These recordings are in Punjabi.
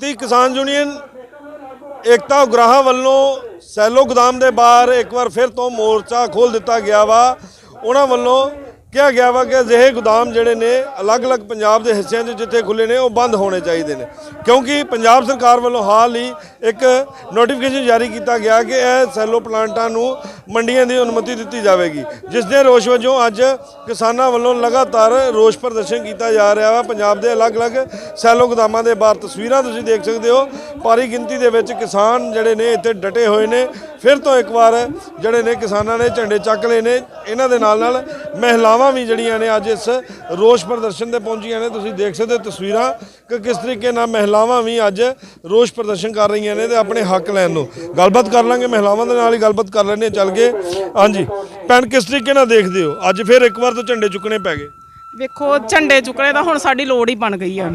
ਭਾਰਤੀ ਕਿਸਾਨ ਯੂਨੀਅਨ ਏਕਤਾ ਉਗਰਾਹਾਂ ਵੱਲੋਂ ਸੈਲੋ ਗੋਦਾਮ ਦੇ ਬਾਹਰ ਇੱਕ ਵਾਰ ਫਿਰ ਤੋਂ ਮੋਰਚਾ ਖੋਲ ਦਿੱਤਾ ਗਿਆ ਵਾ। ਉਹਨਾਂ ਵੱਲੋਂ ਕਿਹਾ ਗਿਆ ਵਾ ਕਿ ਅਜਿਹੇ ਗੋਦਾਮ ਜਿਹੜੇ ਨੇ, ਅਲੱਗ-ਅਲੱਗ ਪੰਜਾਬ ਦੇ ਹਿੱਸਿਆਂ 'ਚ ਜਿੱਥੇ ਖੁੱਲੇ ਨੇ, ਉਹ ਬੰਦ ਹੋਣੇ ਚਾਹੀਦੇ ਨੇ। ਕਿਉਂਕਿ ਪੰਜਾਬ ਸਰਕਾਰ ਵੱਲੋਂ ਹਾਲ ਹੀ ਇੱਕ ਨੋਟੀਫਿਕੇਸ਼ਨ ਜਾਰੀ ਕੀਤਾ ਗਿਆ ਕਿ ਇਹ ਸੈਲੋ ਪਲਾਂਟਾਂ ਨੂੰ ਮੰਡੀਆਂ ਦੀ ਅਨੁਮਤੀ ਦਿੱਤੀ ਜਾਵੇਗੀ। ਜਿਸ ਦੇ ਰੋਸ਼ ਵਜੋਂ ਅੱਜ ਕਿਸਾਨਾਂ ਵੱਲੋਂ ਲਗਾਤਾਰ ਰੋਸ਼ ਪ੍ਰਦਰਸ਼ਨ ਕੀਤਾ ਜਾ ਰਿਹਾ ਵਾ। ਪੰਜਾਬ ਦੇ ਅਲੱਗ-ਅਲੱਗ ਸੈਲੋ ਗੋਦਾਮਾਂ ਦੇ ਬਾਹਰ ਤਸਵੀਰਾਂ ਤੁਸੀਂ ਦੇਖ ਸਕਦੇ ਹੋ। ਭਾਰੀ ਗਿਣਤੀ ਦੇ ਵਿੱਚ ਕਿਸਾਨ ਜਿਹੜੇ ਨੇ ਇੱਥੇ ਡਟੇ ਹੋਏ ਨੇ। ਫਿਰ ਤੋਂ ਇੱਕ ਵਾਰ ਜਿਹੜੇ ਨੇ ਕਿਸਾਨਾਂ ਨੇ ਝੰਡੇ ਚੱਕ ਲਏ ਨੇ, ਇਹਨਾਂ ਦੇ ਨਾਲ ਨਾਲ ਮਹਿਲਾਵਾਂ ਵੀ ਜਿਹੜੀਆਂ ਨੇ ਅੱਜ ਇਸ ਰੋਸ਼ ਪ੍ਰਦਰਸ਼ਨ ਤੇ ਪਹੁੰਚੀਆਂ ਨੇ। ਤੁਸੀਂ ਦੇਖ ਸਕਦੇ ਹੋ ਤਸਵੀਰਾਂ ਕਿ ਕਿਸ ਤਰੀਕੇ ਨਾਲ ਮਹਿਲਾਵਾਂ ਵੀ ਅੱਜ ਰੋਸ਼ ਪ੍ਰਦਰਸ਼ਨ ਕਰ ਰਹੀਆਂ ਨੇ ਤੇ ਆਪਣੇ ਹੱਕ ਲੈਣ ਨੂੰ। ਗੱਲਬਾਤ ਕਰ ਲਾਂਗੇ, ਮਹਿਲਾਵਾਂ ਦੇ ਨਾਲ ਹੀ ਗੱਲਬਾਤ ਕਰ ਲੈਣੇ ਚੱਲ ਕੇ। ਹਾਂਜੀ, ਭੈਣ, ਕਿਸ ਤਰੀਕੇ ਨਾਲ ਦੇਖਦੇ ਹੋ? ਅੱਜ ਫਿਰ ਇੱਕ ਵਾਰ ਤੋਂ ਝੰਡੇ ਚੁੱਕਣੇ ਪੈ ਗਏ। ਵੇਖੋ, ਝੰਡੇ ਚੁੱਕਣੇ ਦਾ ਹੁਣ ਸਾਡੀ ਲੋੜ ਹੀ ਬਣ ਗਈ ਆ।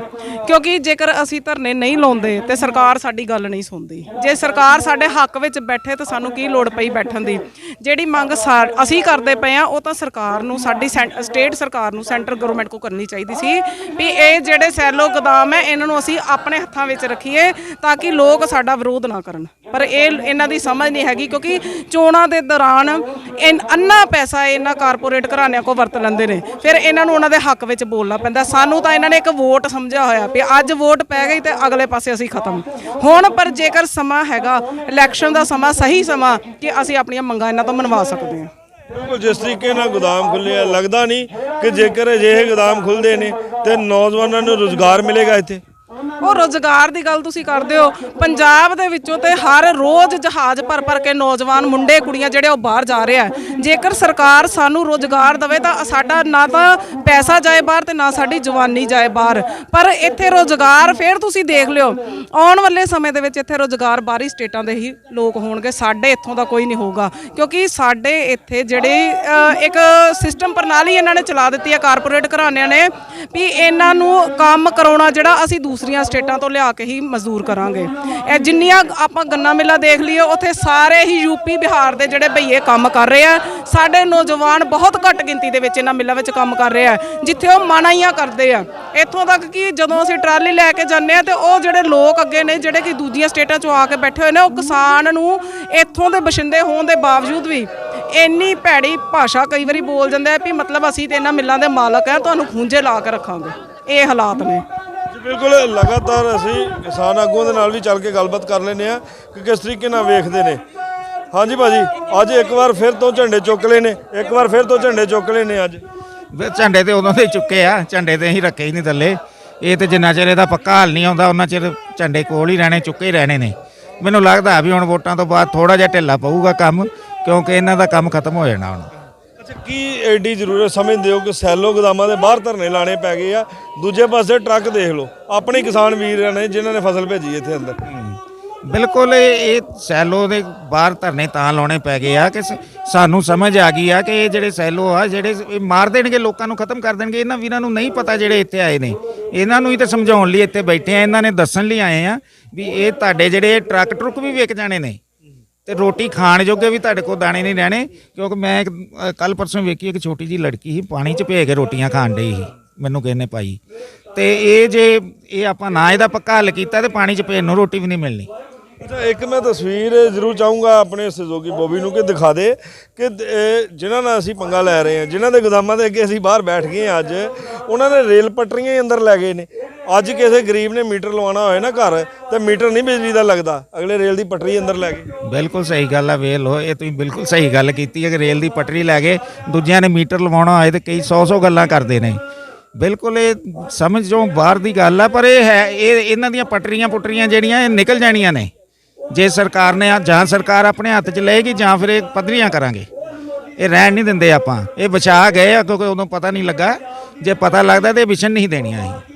ਕਿਉਂਕਿ ਜੇਕਰ ਅਸੀਂ ਧਰਨੇ ਨਹੀਂ ਲਾਉਂਦੇ, ਤੇ ਸਰਕਾਰ ਸਾਡੀ ਗੱਲ ਨਹੀਂ ਸੁਣਦੀ। ਜੇ ਸਰਕਾਰ ਸਾਡੇ ਹੱਕ ਵਿੱਚ ਬੈਠੇ, ਤਾਂ ਸਾਨੂੰ ਕੀ ਲੋੜ ਪਈ ਬੈਠਣ ਦੀ? ਜਿਹੜੀ ਮੰਗ ਸਾ- ਅਸੀਂ ਕਰਦੇ ਪਏ ਆ, ਉਹ ਤਾਂ ਸਰਕਾਰ ਨੂੰ, ਸਾਡੀ ਸੈਂ- ਸਟੇਟ ਸਰਕਾਰ ਨੂੰ, ਸੈਂਟਰ ਗਵਰਨਮੈਂਟ ਕੋ ਕਰਨੀ ਚਾਹੀਦੀ ਸੀ ਵੀ ਇਹ ਜਿਹੜੇ ਸੈਲੋ ਗੋਦਾਮ ਹੈ, ਇਹਨਾਂ ਨੂੰ ਅਸੀਂ ਆਪਣੇ ਹੱਥਾਂ ਵਿੱਚ ਰੱਖੀਏ, ਤਾਂ ਕਿ ਲੋਕ ਸਾਡਾ ਵਿਰੋਧ ਨਾ ਕਰਨ। ਪਰ ਇਹ ਇਹਨਾਂ ਦੀ ਸਮਝ ਨਹੀਂ ਹੈਗੀ ਕਿਉਂਕਿ ਚੋਣਾਂ ਦੇ ਦੌਰਾਨ ਇਨ ਅੰਨਾ ਪੈਸਾ ਇਹਨਾਂ ਕਾਰਪੋਰੇਟ ਘਰਾਣਿਆਂ ਕੋ ਵਰਤ ਲੈਂਦੇ ਨੇ। ਫਿਰ ਇਹਨਾਂ ਨੂੰ ਉਹਨਾਂ ਦੇ ਹੱਕ ਵਿੱਚ ਬੋਲਣਾ ਪੈਂਦਾ। ਸਾਨੂੰ ਤਾਂ ਇਹਨਾਂ ਨੇ ਇੱਕ ਵੋਟ ਸਮਝਿਆ ਹੋਇਆ ਵੀ ਅੱਜ ਵੋਟ ਪੈ ਗਈ ਤੇ ਅਗਲੇ ਪਾਸੇ ਅਸੀਂ ਖਤਮ। ਹੁਣ ਪਰ ਜੇਕਰ ਸਮਾਂ ਹੈਗਾ ਇਲੈਕਸ਼ਨ ਦਾ ਸਮਾਂ, ਸਹੀ ਸਮਾਂ, ਕਿ ਅਸੀਂ ਆਪਣੀਆਂ ਮੰਗਾਂ ਇਹਨਾਂ ਤੋਂ ਮਨਵਾ ਸਕਦੇ ਹਾਂ। ਬਿਲਕੁਲ, ਜਿਸ ਤਰੀਕੇ ਨਾਲ ਗੋਦਾਮ ਖੁੱਲੇ ਆ, ਲੱਗਦਾ ਨਹੀਂ ਕਿ ਜੇਕਰ ਅਜਿਹੇ ਗੋਦਾਮ ਖੁੱਲਦੇ ਨੇ ਤੇ ਨੌਜਵਾਨਾਂ ਨੂੰ ਰੋਜ਼ਗਾਰ ਮਿਲੇਗਾ ਇੱਥੇ। ਉਹ ਰੋਜ਼ਗਾਰ ਦੀ ਗੱਲ ਤੁਸੀਂ ਕਰਦੇ ਹੋ। ਪੰਜਾਬ ਦੇ ਵਿੱਚੋਂ ਤੇ ਹਰ ਰੋਜ਼ ਜਹਾਜ਼ ਭਰ ਭਰ ਕੇ ਨੌਜਵਾਨ, ਮੁੰਡੇ, ਕੁੜੀਆਂ ਜਿਹੜੇ ਉਹ ਬਾਹਰ ਜਾ ਰਹੇ ਆ। ਜੇਕਰ ਸਰਕਾਰ ਸਾਨੂੰ ਰੋਜ਼ਗਾਰ ਦੇਵੇ ਤਾਂ ਸਾਡਾ ਨਾ ਤਾਂ ਪੈਸਾ ਜਾਏ ਬਾਹਰ ਤੇ ਨਾ ਸਾਡੀ ਜਵਾਨੀ ਜਾਏ ਬਾਹਰ। ਪਰ ਇੱਥੇ ਰੋਜ਼ਗਾਰ ਫਿਰ ਤੁਸੀਂ ਦੇਖ ਲਿਓ। ਆਉਣ ਵਾਲੇ ਸਮੇਂ ਦੇ ਵਿੱਚ ਇੱਥੇ ਰੋਜ਼ਗਾਰ ਬਾਹਰੀ ਸਟੇਟਾਂ ਦੇ ਹੀ ਲੋਕ ਹੋਣਗੇ। ਸਾਡੇ ਇੱਥੋਂ ਦਾ ਕੋਈ ਨਹੀਂ ਹੋਊਗਾ। ਕਿਉਂਕਿ ਸਾਡੇ ਇੱਥੇ ਜਿਹੜੇ ਇੱਕ ਸਿਸਟਮ ਪ੍ਰਣਾਲੀ ਇਹਨਾਂ ਨੇ ਚਲਾ ਦਿੱਤੀ ਹੈ। ਕਾਰਪੋਰੇਟ ਘਰਾਣਿਆਂ ਨੇ ਵੀ ਇਹਨਾਂ ਨੂੰ ਕੰਮ ਕਰਾਉਣਾ ਜਿਹੜਾ ਅਸੀਂ ਦੂਸਰੀਆਂ ਸਟੇਟਾਂ ਤੋਂ ਲਿਆ ਕੇ ਹੀ ਮਜ਼ਦੂਰ ਕਰਾਂਗੇ। ਇਹ ਜਿੰਨੀਆਂ ਆਪਾਂ ਗੰਨਾ ਮਿੱਲਾਂ ਦੇਖ ਲਈਏ, ਉੱਥੇ ਸਾਰੇ ਹੀ ਯੂਪੀ ਬਿਹਾਰ ਦੇ ਜਿਹੜੇ ਭਈਏ ਕੰਮ ਕਰ ਰਹੇ ਆ, ਸਾਡੇ ਨੌਜਵਾਨ ਬਹੁਤ ਘੱਟ ਗਿਣਤੀ ਦੇ ਵਿੱਚ ਇਹਨਾਂ ਮਿੱਲਾਂ ਵਿੱਚ ਕੰਮ ਕਰ ਰਹੇ ਆ, ਜਿੱਥੇ ਉਹ ਮਾਣਾਈਆਂ ਕਰਦੇ ਆ। ਇੱਥੋਂ ਤੱਕ ਕਿ ਜਦੋਂ ਅਸੀਂ ਟਰਾਲੀ ਲੈ ਕੇ ਜਾਂਦੇ ਆ ਤੇ ਉਹ ਜਿਹੜੇ ਲੋਕ ਅੱਗੇ ਨੇ, ਜਿਹੜੇ ਕਿ ਦੂਜੀਆਂ ਸਟੇਟਾਂ ਚੋਂ ਆ ਕੇ ਬੈਠੇ ਹੋਏ ਨੇ, ਉਹ ਕਿਸਾਨ ਨੂੰ ਇੱਥੋਂ ਦੇ ਬਸ਼ਿੰਦੇ ਹੋਣ ਦੇ ਬਾਵਜੂਦ ਵੀ ਇੰਨੀ ਭੈੜੀ ਭਾਸ਼ਾ ਕਈ ਵਾਰੀ ਬੋਲ ਜਾਂਦੇ ਆ ਵੀ ਮਤਲਬ ਅਸੀਂ ਤੇ ਇਹਨਾਂ ਮਿੱਲਾਂ ਦੇ ਮਾਲਕ ਆ, ਤੁਹਾਨੂੰ ਖੂੰਜੇ ਲਾ ਕੇ ਰੱਖਾਂਗੇ। ਇਹ ਹਾਲਾਤ ਨੇ। ਬਿਲਕੁਲ, ਲਗਾਤਾਰ ਅਸੀਂ ਕਿਸਾਨ ਆਗੂਆਂ ਦੇ ਨਾਲ ਵੀ ਚੱਲ ਕੇ ਗੱਲਬਾਤ ਕਰ ਲੈਨੇ ਆ ਕਿ ਕਿਸ ਤਰੀਕੇ ਨਾਲ ਵੇਖਦੇ ਨੇ। ਹਾਂਜੀ ਭਾਜੀ, ਅੱਜ ਇੱਕ ਵਾਰ ਫਿਰ ਤੋਂ ਝੰਡੇ ਚੁੱਕ ਲਏ ਨੇ, ਇੱਕ ਵਾਰ ਫਿਰ ਤੋਂ ਝੰਡੇ ਚੁੱਕ ਲਏ ਨੇ ਅੱਜ। ਝੰਡੇ ਤੇ ਉਦੋਂ ਦੇ ਚੁੱਕੇ ਆ, ਝੰਡੇ ਤੇ ਅਸੀਂ ਰੱਖੇ ਹੀ ਨਹੀਂ ਥੱਲੇ। ਇਹ ਤੇ ਜਿੰਨਾ ਚਿਰ ਇਹਦਾ ਪੱਕਾ ਹੱਲ ਨਹੀਂ ਆਉਂਦਾ ਉਹਨਾਂ ਚਿਰ ਝੰਡੇ ਕੋਲ ਹੀ ਰਹਿਣੇ, ਚੁੱਕੇ ਹੀ ਰਹਿਣੇ ਨੇ। ਮੈਨੂੰ ਲੱਗਦਾ ਵੀ ਹੁਣ ਵੋਟਾਂ ਤੋਂ ਬਾਅਦ ਥੋੜਾ ਜਿਹਾ ਢਿੱਲਾ ਪਊਗਾ ਕੰਮ, ਕਿਉਂਕਿ ਇਹਨਾਂ ਦਾ ਕੰਮ ਖਤਮ ਹੋ ਜਾਣਾ ਹੁਣ। ਅੱਛਾ, ਕੀ ਐਡੀ ਜ਼ਰੂਰਤ ਸਮਝਦੇ ਹੋ ਕਿ ਸੈਲੋ ਗੋਦਾਮਾਂ ਦੇ ਬਾਹਰ ਧਰਨੇ ਲਾਣੇ ਪੈ ਗਏ ਆ? ਦੂਜੇ ਪਾਸੇ ਟਰੱਕ ਦੇਖ ਲਓ, ਆਪਣੇ ਕਿਸਾਨ ਵੀਰਾਂ ਨੇ, ਜਿਨ੍ਹਾਂ ਨੇ ਫਸਲ ਭੇਜੀ ਇੱਥੇ ਅੰਦਰ। ਬਿਲਕੁਲ, ਇਹ ਇਹ ਸੈਲੋ ਦੇ ਬਾਹਰ ਧਰਨੇ ਤਾਂ ਲਾਉਣੇ ਪੈ ਗਏ ਆ ਕਿ ਸਾਨੂੰ ਸਮਝ ਆ ਗਈ ਆ ਕਿ ਇਹ ਜਿਹੜੇ ਸੈਲੋ ਆ, ਜਿਹੜੇ ਇਹ ਮਾਰ ਦੇਣਗੇ, ਲੋਕਾਂ ਨੂੰ ਖਤਮ ਕਰ ਦੇਣਗੇ, ਇਹਨਾਂ ਵੀਰਾਂ ਨੂੰ ਨਹੀਂ ਪਤਾ ਜਿਹੜੇ ਇੱਥੇ ਆਏ ਨੇ। ਇਹਨਾਂ ਨੂੰ ਹੀ ਤਾਂ ਸਮਝਾਉਣ ਲਈ ਇੱਥੇ ਬੈਠੇ ਆ, ਇਹਨਾਂ ਨੇ ਦੱਸਣ ਲਈ ਆਏ ਆ ਵੀ ਇਹ ਤੁਹਾਡੇ ਜਿਹੜੇ ਟਰੱਕ ਟਰੁੱਕ ਵੀ ਵਿਕ ਜਾਣੇ ਨੇ। ਤੇ ਰੋਟੀ ਖਾਣ ਜੋਗੇ ਵੀ ਤੁਹਾਡੇ ਕੋਲ ਦਾਣੇ ਨਹੀਂ ਰਹਿਣੇ, ਕਿਉਂਕਿ ਮੈਂ ਕੱਲ ਪਰਸੋਂ ਵੇਖੀ ਇੱਕ ਛੋਟੀ ਜੀ ਲੜਕੀ ਸੀ, ਪਾਣੀ 'ਚ ਭੇ ਕੇ ਰੋਟੀਆਂ ਖਾਣ ਡਈ ਸੀ, ਮੈਨੂੰ ਕਿਸੇ ਨੇ ਪਾਈ। ਤੇ ਇਹ ਜੇ, ਇਹ ਆਪਾਂ ਨਾ ਇਹਦਾ ਪੱਕਾ ਹੱਲ ਕੀਤਾ ਤੇ ਪਾਣੀ 'ਚ ਭੇਣ ਨੂੰ ਰੋਟੀ ਵੀ ਨਹੀਂ ਮਿਲਣੀ। ਅੱਛਾ, ਇੱਕ ਮੈਂ ਤਸਵੀਰ ਜ਼ਰੂਰ ਚਾਹੂੰਗਾ ਆਪਣੇ ਸਹਿਯੋਗੀ ਬੋਬੀ ਨੂੰ ਕਿ ਦਿਖਾ ਦੇ ਕਿ ਜਿਨ੍ਹਾਂ ਨਾਲ ਅਸੀਂ ਪੰਗਾ ਲੈ ਰਹੇ ਹਾਂ, ਜਿਨ੍ਹਾਂ ਦੇ ਗੋਦਾਮਾਂ ਦੇ ਅੱਗੇ ਅਸੀਂ ਬਾਹਰ ਬੈਠ ਗਏ ਹਾਂ ਅੱਜ, ਉਹਨਾਂ ਨੇ ਰੇਲ ਪਟਰੀਆਂ ਹੀ ਅੰਦਰ ਲੈ ਗਏ ਨੇ। ਅੱਜ ਕਿਸੇ ਗਰੀਬ ਨੇ ਮੀਟਰ ਲਵਾਉਣਾ ਹੋਏ ਨਾ ਘਰ, ਤੇ ਮੀਟਰ ਨਹੀਂ ਬਿਜਲੀ ਦਾ ਲੱਗਦਾ। ਅਗਲੇ ਰੇਲ ਦੀ ਪਟਰੀ ਅੰਦਰ ਲੈ ਗਏ। ਬਿਲਕੁਲ ਸਹੀ ਗੱਲ ਆ, ਵੇਖ ਲੋ ਇਹ ਤੁਸੀਂ ਬਿਲਕੁਲ ਸਹੀ ਗੱਲ ਕੀਤੀ ਹੈ ਕਿ ਰੇਲ ਦੀ ਪਟਰੀ ਲੈ ਗਏ, ਦੂਜਿਆਂ ਨੇ ਮੀਟਰ ਲਵਾਉਣਾ ਹੋਏ ਤੇ ਕਈ 100-100 ਗੱਲਾਂ ਕਰਦੇ ਨੇ। ਬਿਲਕੁਲ ਇਹ ਸਮਝ ਜੋ ਬਾਹਰ ਦੀ ਗੱਲ ਆ, ਪਰ ਇਹ ਹੈ, ਇਹ ਇਹਨਾਂ ਦੀਆਂ ਪਟਰੀਆਂ ਪੁਟਰੀਆਂ ਜਿਹੜੀਆਂ, ਇਹ ਨਿਕਲ ਜਾਣੀਆਂ ਨੇ। ਜੇ ਸਰਕਾਰ ਨੇ ਜਾਂ ਸਰਕਾਰ ਆਪਣੇ ਹੱਥ 'ਚ ਲਏਗੀ, ਜਾਂ ਫਿਰ ਇਹ ਪੱਧਰੀਆਂ ਕਰਾਂਗੇ। ਇਹ ਰਹਿਣ ਨਹੀਂ ਦਿੰਦੇ ਆਪਾਂ। ਇਹ ਬਚਾ ਗਏ ਆ, ਕਿਉਂਕਿ ਉਦੋਂ ਪਤਾ ਨਹੀਂ ਲੱਗਾ। ਜੇ ਪਤਾ ਲੱਗਦਾ ਤੇ ਇਹ ਵਿਛਣ ਨਹੀਂ ਦੇਣੀਆਂ ਅਸੀਂ।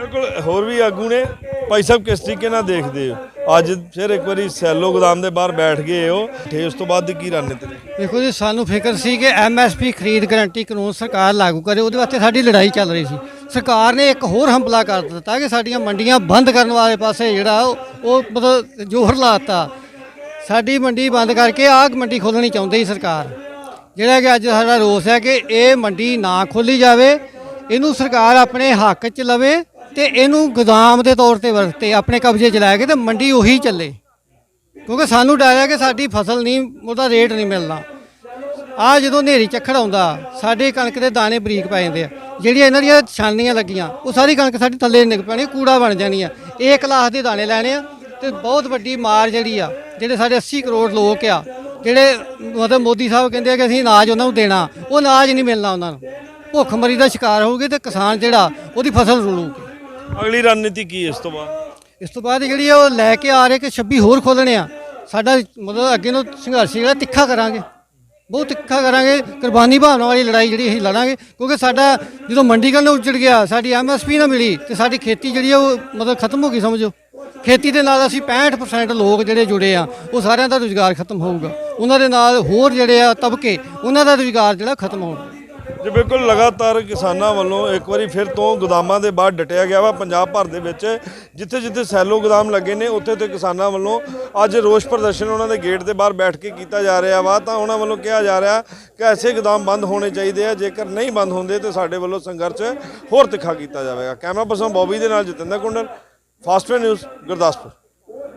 ਇਹ ਬਿਲਕੁਲ, ਹੋਰ ਵੀ ਆਗੂ ਨੇ। ਭਾਈ ਸਾਹਿਬ, ਕਿਸ ਤਰੀਕੇ ਨਾਲ ਦੇਖਦੇ ਹੋ? ਅੱਜ ਫਿਰ ਇੱਕ ਵਾਰੀ ਸੈਲੋ ਗੋਦਾਮ ਦੇ ਬਾਹਰ ਬੈਠ ਗਏ ਹੋ। ਤੇ ਉਸ ਤੋਂ ਬਾਅਦ ਦੀ ਕੀ ਰਣਨੀਤੀ ਦੇਖੋ ਜੀ, ਸਾਨੂੰ ਫਿਕਰ ਸੀ ਕਿ ਐਮਐਸਪੀ ਖਰੀਦ ਗਰੰਟੀ ਕਾਨੂੰਨ ਸਰਕਾਰ ਲਾਗੂ ਕਰੇ, ਉਹਦੇ ਵਾਸਤੇ ਸਾਡੀ ਲੜਾਈ ਚੱਲ ਰਹੀ ਸੀ। ਸਰਕਾਰ ਨੇ ਇੱਕ ਹੋਰ ਹਮਲਾ ਕਰ ਦਿੱਤਾ ਕਿ ਸਾਡੀਆਂ ਮੰਡੀਆਂ ਬੰਦ ਕਰਨ ਵਾਲੇ ਪਾਸੇ ਜਿਹੜਾ ਉਹ ਉਹ ਮਤਲਬ ਜ਼ੋਰ ਲਾਤਾ। ਸਾਡੀ ਮੰਡੀ ਬੰਦ ਕਰਕੇ ਆਗ ਮੰਡੀ ਖੋਲਣੀ ਚਾਹੁੰਦੀ ਸੀ ਸਰਕਾਰ। ਜਿਹੜਾ ਕਿ ਅੱਜ ਸਾਡਾ ਰੋਸ ਹੈ ਕਿ ਇਹ ਮੰਡੀ ਨਾ ਖੋਲੀ ਜਾਵੇ, ਇਹਨੂੰ ਸਰਕਾਰ ਆਪਣੇ ਹੱਕ 'ਚ ਲਵੇ ਤੇ ਇਹਨੂੰ ਗੋਦਾਮ ਦੇ ਤੌਰ ਤੇ ਵਰਤੇ, ਆਪਣੇ ਕਬਜ਼ੇ 'ਚ ਲੈ ਕੇ ਤੇ ਮੰਡੀ ਉਹੀ ਚੱਲੇ। ਕਿਉਂਕਿ ਸਾਨੂੰ ਡਰ ਹੈ ਕਿ ਸਾਡੀ ਫਸਲ ਨਹੀਂ, ਉਹਦਾ ਰੇਟ ਨਹੀਂ ਮਿਲਣਾ। ਆ ਜਦੋਂ ਹਨੇਰੀ ਚੱਖੜ ਆਉਂਦਾ, ਸਾਡੇ ਕਣਕ ਦੇ ਦਾਣੇ ਬਰੀਕ ਪੈ ਜਾਂਦੇ ਆ। ਜਿਹੜੀਆਂ ਇਹਨਾਂ ਦੀਆਂ ਛਾਨੀਆਂ ਲੱਗੀਆਂ, ਉਹ ਸਾਰੀ ਕਣਕ ਸਾਡੀ ਥੱਲੇ ਨਿਕ ਪੈਣੀ, ਕੂੜਾ ਬਣ ਜਾਣੀ ਆ ਇਹ ਲਾਖ ਦੇ ਦਾਣੇ ਲੈਣੇ ਆ ਤੇ ਬਹੁਤ ਵੱਡੀ ਮਾਰ ਜਿਹੜੀ ਆ, ਜਿਹੜੇ ਸਾਡੇ 80 ਕਰੋੜ ਲੋਕ ਆ, ਜਿਹੜੇ ਮਤਲਬ ਮੋਦੀ ਸਾਹਿਬ ਕਹਿੰਦੇ ਆ ਕਿ ਅਸੀਂ ਅਨਾਜ ਉਹਨਾਂ ਨੂੰ ਦੇਣਾ, ਉਹ ਅਨਾਜ ਨਹੀਂ ਮਿਲਣਾ ਉਹਨਾਂ ਨੂੰ। ਭੁੱਖਮਰੀ ਦਾ ਸ਼ਿਕਾਰ ਹੋਊਗੇ ਤੇ ਕਿਸਾਨ ਜਿਹੜਾ, ਉਹਦੀ ਫਸਲ ਰੁਲੂਗੀ। ਅਗਲੀ ਰਣਨੀਤੀ ਕੀ ਹੈ ਇਸ ਤੋਂ ਬਾਅਦ? ਇਸ ਤੋਂ ਬਾਅਦ ਜਿਹੜੀ ਆ ਉਹ ਲੈ ਕੇ ਆ ਰਹੇ ਕਿ 26 ਹੋਰ ਖੋਲਣੇ ਆ। ਸਾਡਾ ਮਤਲਬ ਅੱਗੇ ਨੂੰ ਸੰਘਰਸ਼ ਜਿਹੜਾ ਤਿੱਖਾ ਕਰਾਂਗੇ। ਬਹੁਤ ਤਿੱਖਾ ਕਰਾਂਗੇ। ਕੁਰਬਾਨੀ ਭਾਵਨਾ ਵਾਲੀ ਲੜਾਈ ਜਿਹੜੀ ਅਸੀਂ ਲੜਾਂਗੇ। ਕਿਉਂਕਿ ਸਾਡਾ ਜਦੋਂ ਮੰਡੀਕਰਨ ਉੱਜੜ ਗਿਆ, ਸਾਡੀ ਐਮਐਸਪੀ ਨਾ ਮਿਲੀ ਤੇ ਸਾਡੀ ਖੇਤੀ ਜਿਹੜੀ ਆ ਉਹ ਮਤਲਬ ਖਤਮ ਹੋ ਗਈ, ਸਮਝੋ। ਖੇਤੀ ਦੇ ਨਾਲ ਅਸੀਂ 65% ਲੋਕ ਜਿਹੜੇ ਜੁੜੇ ਆ, ਉਹ ਸਾਰਿਆਂ ਦਾ ਰੁਜ਼ਗਾਰ ਖਤਮ ਹੋਊਗਾ। ਉਹਨਾਂ ਦੇ ਨਾਲ ਹੋਰ ਜਿਹੜੇ ਆ ਤਬਕੇ, ਉਹਨਾਂ ਦਾ ਰੁਜ਼ਗਾਰ ਜਿਹੜਾ ਖਤਮ ਹੋਊਗਾ। ਜੀ, ਬਿਲਕੁਲ ਲਗਾਤਾਰ ਕਿਸਾਨਾਂ ਵੱਲੋਂ ਇੱਕ ਵਾਰੀ ਫਿਰ ਤੋਂ ਗੋਦਾਮਾਂ ਦੇ ਬਾਹਰ ਡਟਿਆ ਗਿਆ ਵਾ ਪੰਜਾਬ ਭਰ ਦੇ ਵਿੱਚ, ਜਿੱਥੇ ਜਿੱਥੇ ਸੈਲੋ ਗੋਦਾਮ ਲੱਗੇ ਨੇ, ਉੱਥੇ ਤੇ ਕਿਸਾਨਾਂ ਵੱਲੋਂ ਅੱਜ ਰੋਸ ਪ੍ਰਦਰਸ਼ਨ ਉਹਨਾਂ ਦੇ ਗੇਟ ਦੇ ਬਾਹਰ ਬੈਠ ਕੇ ਕੀਤਾ ਜਾ ਰਿਹਾ ਵਾ। ਤਾਂ ਉਹਨਾਂ ਵੱਲੋਂ ਕਿਹਾ ਜਾ ਰਿਹਾ ਕਿ ਐਸੇ ਗੋਦਾਮ ਬੰਦ ਹੋਣੇ ਚਾਹੀਦੇ ਆ, ਜੇਕਰ ਨਹੀਂ ਬੰਦ ਹੁੰਦੇ ਤੇ ਸਾਡੇ ਵੱਲੋਂ ਸੰਘਰਸ਼ ਹੋਰ ਤਿੱਖਾ ਕੀਤਾ ਜਾਵੇਗਾ। ਕੈਮਰਾ ਪਰਸਨ ਬੌਬੀ ਦੇ ਨਾਲ ਜਤਿੰਦਰ ਕੁੰਡਲ, ਫਾਸਟ ਨਿਊਜ਼, ਗੁਰਦਾਸਪੁਰ।